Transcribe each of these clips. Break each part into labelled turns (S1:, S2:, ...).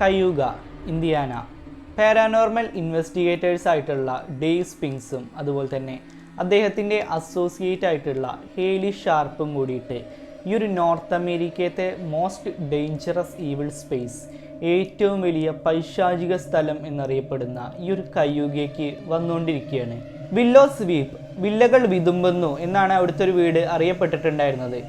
S1: കയ്യൂക Indiana. Paranormal investigators ആയിട്ടുള്ള Dave സ്പിങ്സും അതുപോലെ തന്നെ അദ്ദേഹത്തിന്റെ അസോസിയേറ്റ് ആയിട്ടുള്ള ഹേലി ഷാർപ്പും കൂടിയിട്ട് ഈ ഒരു നോർത്ത് അമേരിക്കത്തെ മോസ്റ്റ് ഡേഞ്ചറസ് ഈവിൾ സ്പേസ് ഏറ്റവും വലിയ പൈശാചിക സ്ഥലം എന്നറിയപ്പെടുന്ന ഈ ഒരു കയ്യൂഗയ്ക്ക് വന്നുകൊണ്ടിരിക്കുകയാണ്. വില്ലോ സ്വീപ്പ് വില്ലകൾ വിതുമ്പുന്നു എന്നാണ് അവിടുത്തെ ഒരു വീട് അറിയപ്പെട്ടിട്ടുണ്ടായിരുന്നത്.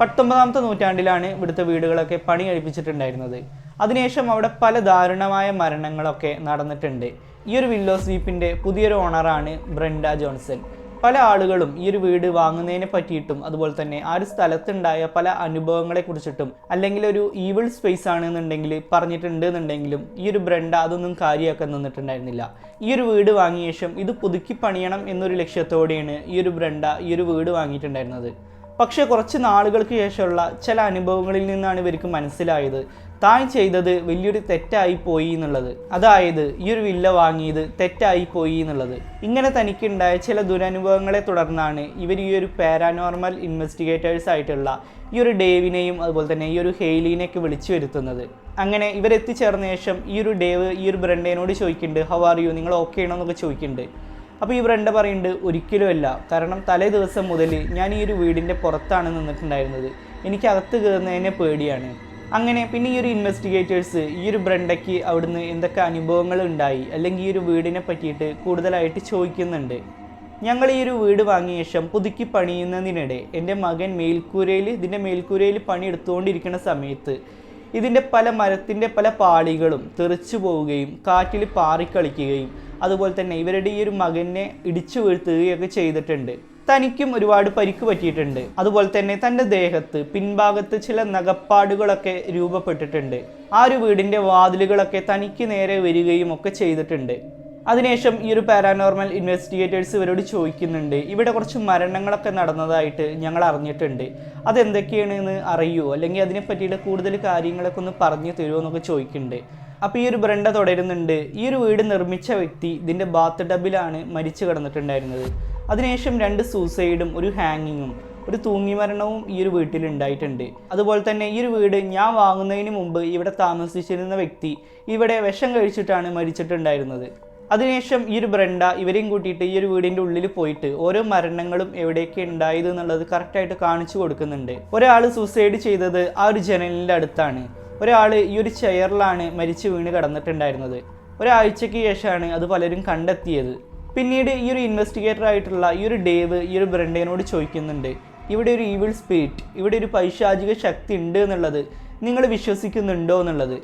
S1: പത്തൊമ്പതാമത്തെ നൂറ്റാണ്ടിലാണ് ഇവിടുത്തെ വീടുകളൊക്കെ പണി കഴിപ്പിച്ചിട്ടുണ്ടായിരുന്നത് അതിനുശേഷം അവിടെ പല ദാരുണമായ മരണങ്ങളൊക്കെ നടന്നിട്ടുണ്ട്. ഈ ഒരു വില്ലോ സ്വീപ്പിന്റെ പുതിയൊരു ഓണറാണ് ബ്രണ്ട ജോൺസൺ. പല ആളുകളും ഈ ഒരു വീട് വാങ്ങുന്നതിനെ പറ്റിയിട്ടും അതുപോലെ തന്നെ ആ ഒരു സ്ഥലത്തുണ്ടായ പല അനുഭവങ്ങളെ കുറിച്ചിട്ടും അല്ലെങ്കിൽ ഒരു ഈവിൾ സ്പേസ് ആണെന്നുണ്ടെങ്കിൽ പറഞ്ഞിട്ടുണ്ട് എന്നുണ്ടെങ്കിലും ഈ ഒരു ബ്രണ്ട അതൊന്നും കാര്യമാക്കാൻ നിന്നിട്ടുണ്ടായിരുന്നില്ല. ഈ ഒരു വീട് വാങ്ങിയ ശേഷം ഇത് പുതുക്കി പണിയണം എന്നൊരു ലക്ഷ്യത്തോടെയാണ് ഈ ഒരു ബ്രണ്ട ഈ ഒരു വീട് വാങ്ങിയിട്ടുണ്ടായിരുന്നത്. പക്ഷേ കുറച്ച് നാളുകൾക്ക് ശേഷമുള്ള ചില അനുഭവങ്ങളിൽ നിന്നാണ് ഇവർക്ക് മനസ്സിലായത്. താൻ ചെയ്തത് വലിയൊരു തെറ്റായി പോയി എന്നുള്ളത്. അതായത് ഈ ഒരു വില്ല വാങ്ങിയത് തെറ്റായി പോയി എന്നുള്ളത്. ഇങ്ങനെ തനിക്കുണ്ടായ ചില ദുരനുഭവങ്ങളെ തുടർന്നാണ് ഇവർ ഈ ഒരു പാരാനോർമൽ ഇൻവെസ്റ്റിഗേറ്റേഴ്സ് ആയിട്ടുള്ള ഈ ഒരു ഡേവിനെയും അതുപോലെ തന്നെ ഈ ഒരു ഹെയ്ലിനെയൊക്കെ വിളിച്ചു വരുത്തുന്നത്. അങ്ങനെ ഇവരെത്തിച്ചേർന്ന ശേഷം ഈ ഒരു ഡേവ് ഈ ഒരു ബ്രണ്ടേനോട് ചോദിക്കുന്നുണ്ട് ഹൗ ആർ യു നിങ്ങൾ ഓക്കെ ആണോ? എന്നൊക്കെ ചോദിക്കുന്നുണ്ട്. അപ്പോൾ ഈ ബ്രണ്ട പറയുന്നുണ്ട് ഒരിക്കലുമല്ല. കാരണം തലേ ദിവസം മുതൽ ഞാൻ ഈ ഒരു വീടിന്റെ പുറത്താണ് നിന്നിട്ടുണ്ടായിരുന്നത്. എനിക്ക് അകത്ത് കയറുന്നതിനെ പേടിയാണ്. അങ്ങനെ പിന്നെ ഈ ഒരു ഇൻവെസ്റ്റിഗേറ്റേഴ്സ് ഈ ഒരു ബ്രണ്ടയ്ക്ക് അവിടുന്ന് എന്തൊക്കെ അനുഭവങ്ങൾ ഉണ്ടായി? അല്ലെങ്കിൽ ഈ ഒരു വീടിനെ പറ്റിയിട്ട് കൂടുതലായിട്ട് ചോദിക്കുന്നുണ്ട്. ഞങ്ങൾ ഈ ഒരു വീട് വാങ്ങിയ ശേഷം പുതുക്കി പണിയുന്നതിനിടെ എന്റെ മകൻ മേൽക്കൂരയിൽ ഇതിന്റെ മേൽക്കൂരയിൽ പണിയെടുത്തുകൊണ്ടിരിക്കുന്ന സമയത്ത് ഇതിന്റെ പല മരത്തിന്റെ പല പാളികളും തെറിച്ചു പോവുകയും കാറ്റിൽ പാറിക്കളിക്കുകയും അതുപോലെ തന്നെ ഇവരുടെ ഈ ഒരു മകനെ ഇടിച്ചു വീഴ്ത്തുകയൊക്കെ ചെയ്തിട്ടുണ്ട്. തനിക്കും ഒരുപാട് പരിക്ക് പറ്റിയിട്ടുണ്ട്. അതുപോലെ തന്നെ തന്റെ ദേഹത്ത് പിൻഭാഗത്ത് ചില നഗപ്പാടുകളൊക്കെ രൂപപ്പെട്ടിട്ടുണ്ട്. ആ ഒരു വീടിന്റെ വാതിലുകളൊക്കെ തനിക്ക് നേരെ വരികയും ഒക്കെ ചെയ്തിട്ടുണ്ട്. അതിനുശേഷം ഈ ഒരു പാരാനോർമൽ ഇൻവെസ്റ്റിഗേറ്റേഴ്സ് ഇവരോട് ചോദിക്കുന്നുണ്ട്. ഇവിടെ കുറച്ച് മരണങ്ങളൊക്കെ നടന്നതായിട്ട് ഞങ്ങൾ അറിഞ്ഞിട്ടുണ്ട്. അതെന്തൊക്കെയാണെന്ന് അറിയുമോ അല്ലെങ്കിൽ അതിനെ പറ്റിയിട്ട് കൂടുതൽ കാര്യങ്ങളൊക്കെ ഒന്ന് പറഞ്ഞു തരുമോ എന്നൊക്കെ ചോദിക്കുന്നുണ്ട്. അപ്പോൾ ഈ ഒരു ബ്രണ്ട തുടരുന്നുണ്ട്. ഈ ഒരു വീട് നിർമ്മിച്ച വ്യക്തി ഇതിന്റെ ബാത്ത് ടബിലാണ് മരിച്ചു കിടന്നിട്ടുണ്ടായിരുന്നത്. അതിനുശേഷം രണ്ട് സൂസൈഡും ഒരു ഹാങ്ങിങ്ങും ഒരു തൂങ്ങി മരണവും ഈ ഒരു വീട്ടിൽ ഉണ്ടായിട്ടുണ്ട്. അതുപോലെ തന്നെ ഈ ഒരു വീട് ഞാൻ വാങ്ങുന്നതിന് മുമ്പ് ഇവിടെ താമസിച്ചിരുന്ന വ്യക്തി ഇവിടെ വിഷം കഴിച്ചിട്ടാണ് മരിച്ചിട്ടുണ്ടായിരുന്നത്. അതിനുശേഷം ഈ ഒരു ബ്രണ്ട ഇവരെയും കൂട്ടിയിട്ട് ഈ ഒരു വീടിന്റെ ഉള്ളിൽ പോയിട്ട് ഓരോ മരണങ്ങളും എവിടെയൊക്കെ ഉണ്ടായത് എന്നുള്ളത് കറക്റ്റായിട്ട് കാണിച്ചു കൊടുക്കുന്നുണ്ട്. ഒരാൾ സൂസൈഡ് ചെയ്തത് ആ ഒരു ജനലിന്റെ അടുത്താണ്. ഒരാൾ ഈ ഒരു ചെയറിലാണ് മരിച്ചു വീണ് കിടന്നിട്ടുണ്ടായിരുന്നത്. ഒരാഴ്ചയ്ക്ക് ശേഷമാണ് അത് പലരും കണ്ടെത്തിയത്. പിന്നീട് ഈ ഒരു ഇൻവെസ്റ്റിഗേറ്റർ ആയിട്ടുള്ള ഈ ഒരു ഡേവ് ഈ ഒരു ബ്രണ്ടേനോട് ചോദിക്കുന്നുണ്ട് ഇവിടെ ഒരു ഈവിൾ സ്പിരിറ്റ് ഇവിടെ ഒരു പൈശാചിക ശക്തി ഉണ്ട് എന്നുള്ളത് നിങ്ങൾ വിശ്വസിക്കുന്നുണ്ടോ എന്നുള്ളത്?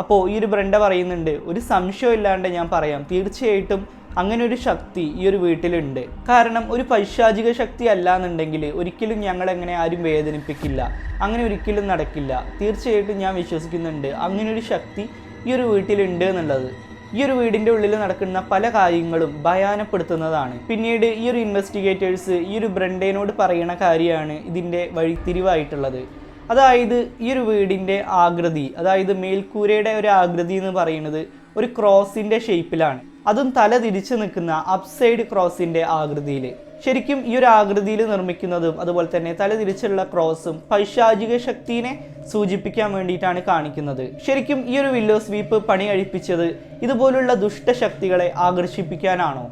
S1: അപ്പോൾ ഈ ഒരു ബ്രണ്ട പറയുന്നുണ്ട് ഒരു സംശയം ഇല്ലാണ്ട് ഞാൻ പറയാം. തീർച്ചയായിട്ടും അങ്ങനെ ഒരു ശക്തി ഈ ഒരു വീട്ടിലുണ്ട്. കാരണം ഒരു പൈശാചിക ശക്തി അല്ല എന്നുണ്ടെങ്കിൽ ഒരിക്കലും ഞങ്ങളെങ്ങനെ ആരും വേദനിപ്പിക്കില്ല. അങ്ങനെ ഒരിക്കലും നടക്കില്ല. തീർച്ചയായിട്ടും ഞാൻ വിശ്വസിക്കുന്നുണ്ട്. അങ്ങനെ ഒരു ശക്തി ഈ ഒരു വീട്ടിലുണ്ട് എന്നുള്ളത്. ഈ ഒരു വീടിന്റെ ഉള്ളിൽ നടക്കുന്ന പല കാര്യങ്ങളും ഭയാനപ്പെടുത്തുന്നതാണ്. പിന്നീട് ഈ ഒരു ഇൻവെസ്റ്റിഗേറ്റേഴ്സ് ഈ ഒരു ബ്രണ്ടേനോട് പറയുന്ന കാര്യമാണ് ഇതിന്റെ വഴിത്തിരിവായിട്ടുള്ളത്. അതായത് ഈ ഒരു വീടിന്റെ ആകൃതി അതായത് മേൽക്കൂരയുടെ ഒരു ആകൃതി എന്ന് പറയുന്നത് ഒരു ക്രോസിന്റെ ഷേപ്പിലാണ് അതും തല തിരിച്ചു നിൽക്കുന്ന അപ്സൈഡ് ക്രോസിന്റെ ആകൃതിയിൽ ശരിക്കും ഈ ഒരു ആകൃതിയിൽ നിർമ്മിക്കുന്നതും അതുപോലെ തന്നെ തലതിരിച്ചുള്ള ക്രോസും പൈശാചിക ശക്തിനെ സൂചിപ്പിക്കാൻ വേണ്ടിയിട്ടാണ് കാണിക്കുന്നത്. ശരിക്കും ഈ ഒരു വില്ലോ സ്വീപ്പ് പണി കഴിപ്പിച്ചത് ഇതുപോലുള്ള ദുഷ്ടശക്തികളെ ആകർഷിപ്പിക്കാനാണോ?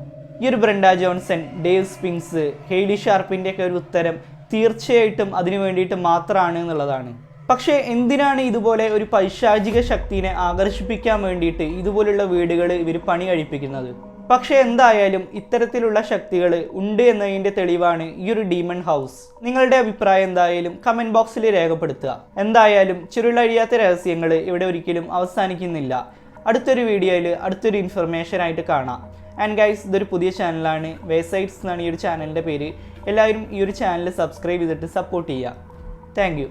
S1: ഈ ഒരു Brenda Johnson Dave sphinx Hailey ഷാർപ്പിന്റെ ഒക്കെ ഒരു ഉത്തരം തീർച്ചയായിട്ടും അതിനു വേണ്ടിയിട്ട് മാത്രമാണ് എന്നുള്ളതാണ്. പക്ഷേ എന്തിനാണ് ഇതുപോലെ ഒരു പൈശാചിക ശക്തിനെ ആകർഷിപ്പിക്കാൻ വേണ്ടിയിട്ട് ഇതുപോലുള്ള വീടുകൾ ഇവർ പണി കഴിപ്പിക്കുന്നത് പക്ഷേ എന്തായാലും ഇത്തരത്തിലുള്ള ശക്തികൾ ഉണ്ട് എന്നതിന്റെ തെളിവാണ് ഈ ഒരു ഡീമൺ ഹൗസ് നിങ്ങളുടെ അഭിപ്രായം എന്തായാലും കമന്റ് ബോക്സിൽ രേഖപ്പെടുത്തുക. എന്തായാലും ചുരുളഴിയാത്ത രഹസ്യങ്ങൾ ഇവിടെ ഒരിക്കലും അവസാനിക്കുന്നില്ല. അടുത്തൊരു വീഡിയോയിൽ അടുത്തൊരു ഇൻഫർമേഷൻ ആയിട്ട് കാണാം. ആൻഡ് ഗൈസ് ഇതൊരു പുതിയ ചാനലാണ് വേസൈറ്റ്സ് എന്നാണ് ഈ ഒരു ചാനലിന്റെ പേര്. എല്ലാവരും ഈ ഒരു ചാനൽ സബ്സ്ക്രൈബ് ചെയ്തിട്ട് സപ്പോർട്ട് ചെയ്യുക. താങ്ക്